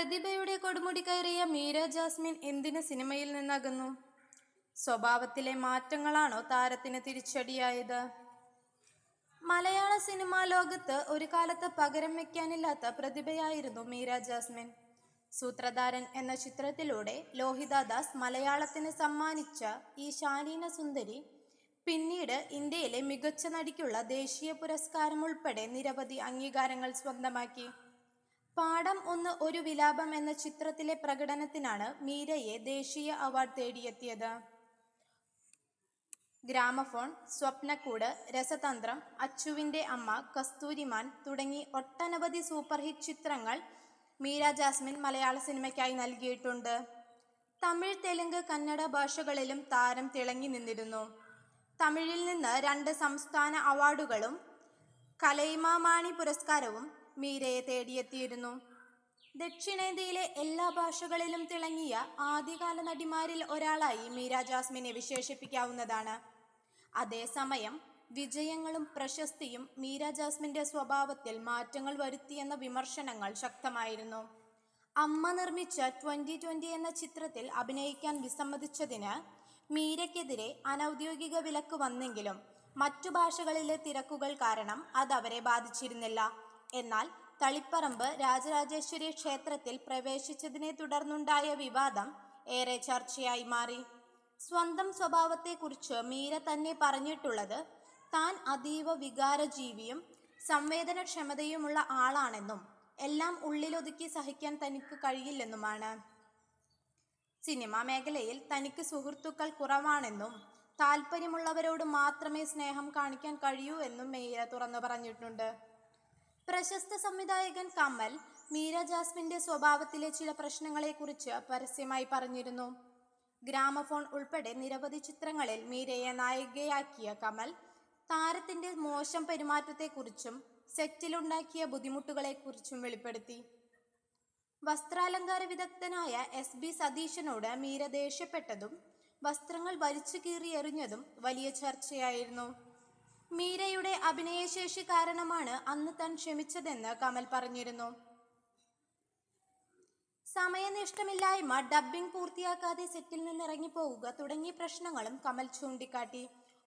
പ്രതിഭയുടെ കൊടുമുടി കയറിയ മീര ജാസ്മിൻ എന്തിന് സിനിമയിൽ നിന്നകുന്നു? സ്വഭാവത്തിലെ മാറ്റങ്ങളാണോ താരത്തിന് തിരിച്ചടിയായത്? മലയാള സിനിമാ ലോകത്ത് ഒരു കാലത്ത് പകരം വെക്കാനില്ലാത്ത പ്രതിഭയായിരുന്നു മീര ജാസ്മിൻ. സൂത്രധാരൻ എന്ന ചിത്രത്തിലൂടെ ലോഹിതാദാസ് മലയാളത്തിന് സമ്മാനിച്ച ഈ ശാലീന സുന്ദരി പിന്നീട് ഇന്ത്യയിലെ മികച്ച നടിക്കുള്ള ദേശീയ പുരസ്കാരം ഉൾപ്പെടെ നിരവധി അംഗീകാരങ്ങൾ സ്വന്തമാക്കി. പാഠം ഒന്ന് ഒരു വിലാപം എന്ന ചിത്രത്തിലെ പ്രകടനത്തിനാണ് മീരയെ ദേശീയ അവാർഡ് തേടിയെത്തിയത്. ഗ്രാമഫോൺ സ്വപ്നക്കൂട് രസതന്ത്രം അച്ചുവിന്റെ അമ്മ കസ്തൂരിമാൻ തുടങ്ങി ഒട്ടനവധി സൂപ്പർ ഹിറ്റ് ചിത്രങ്ങൾ മീര ജാസ്മിൻ മലയാള സിനിമയ്ക്കായി നൽകിയിട്ടുണ്ട്. തമിഴ് തെലുങ്ക് കന്നഡ ഭാഷകളിലും താരം തിളങ്ങി നിന്നിരുന്നു. തമിഴിൽ നിന്ന് രണ്ട് സംസ്ഥാന അവാർഡുകളും കലൈമാമാണി പുരസ്കാരവും മീരയെ തേടിയെത്തിയിരുന്നു. ദക്ഷിണേന്ത്യയിലെ എല്ലാ ഭാഷകളിലും തിളങ്ങിയ ആദ്യകാല നടിമാരിൽ ഒരാളായി മീര ജാസ്മിനെ വിശേഷിപ്പിക്കാവുന്നതാണ്. അതേസമയം വിജയങ്ങളും പ്രശസ്തിയും മീര ജാസ്മിന്റെ സ്വഭാവത്തിൽ മാറ്റങ്ങൾ വരുത്തിയെന്ന വിമർശനങ്ങൾ ശക്തമായിരുന്നു. അമ്മ നിർമ്മിച്ച ട്വന്റി ട്വന്റി എന്ന ചിത്രത്തിൽ അഭിനയിക്കാൻ വിസമ്മതിച്ചതിന് മീരയ്ക്കെതിരെ അനൗദ്യോഗിക വിലക്ക് വന്നെങ്കിലും മറ്റു ഭാഷകളിലെ തിരക്കുകൾ കാരണം അത് അവരെ ബാധിച്ചിരുന്നില്ല. എന്നാൽ തളിപ്പറമ്പ് രാജരാജേശ്വരി ക്ഷേത്രത്തിൽ പ്രവേശിച്ചതിനെ തുടർന്നുണ്ടായ വിവാദം ഏറെ ചർച്ചയായി മാറി. സ്വന്തം സ്വഭാവത്തെക്കുറിച്ച് മീര തന്നെ പറഞ്ഞിട്ടുള്ളത് താൻ അതീവ വികാരജീവിയും സംവേദനക്ഷമതയുമുള്ള ആളാണെന്നും എല്ലാം ഉള്ളിലൊതുക്കി സഹിക്കാൻ തനിക്ക് കഴിയില്ലെന്നുമാണ്. സിനിമാ മേഖലയിൽ തനിക്ക് സുഹൃത്തുക്കൾ കുറവാണെന്നും താല്പര്യമുള്ളവരോട് മാത്രമേ സ്നേഹം കാണിക്കാൻ കഴിയൂ എന്നും മീര തുറന്നു പറഞ്ഞിട്ടുണ്ട്. പ്രശസ്ത സംവിധായകൻ കമൽ മീര ജാസ്മിന്റെ സ്വഭാവത്തിലെ ചില പ്രശ്നങ്ങളെക്കുറിച്ച് പരസ്യമായി പറഞ്ഞിരുന്നു. ഗ്രാമഫോൺ ഉൾപ്പെടെ നിരവധി ചിത്രങ്ങളിൽ മീരയെ നായികയാക്കിയ കമൽ താരത്തിന്റെ മോശം പെരുമാറ്റത്തെക്കുറിച്ചും സെറ്റിലുണ്ടാക്കിയ ബുദ്ധിമുട്ടുകളെക്കുറിച്ചും വെളിപ്പെടുത്തി. വസ്ത്രാലങ്കാര വിദഗ്ധനായ എസ് ബി സതീശനോട് മീര ദേഷ്യപ്പെട്ടതും വസ്ത്രങ്ങൾ വലിച്ചു കീറി എറിഞ്ഞതും വലിയ ചർച്ചയായിരുന്നു. മീരയുടെ അഭിനയശേഷി കാരണമാണ് അന്ന് താൻ ക്ഷമിച്ചതെന്ന് കമൽ പറഞ്ഞിരുന്നു. സമയനിഷ്ഠമില്ലായ്മ ഡബ്ബിംഗ് പൂർത്തിയാക്കാതെ സെറ്റിൽ നിന്ന് ഇറങ്ങിപ്പോവുക തുടങ്ങിയ പ്രശ്നങ്ങളും കമൽ ചൂണ്ടിക്കാട്ടി.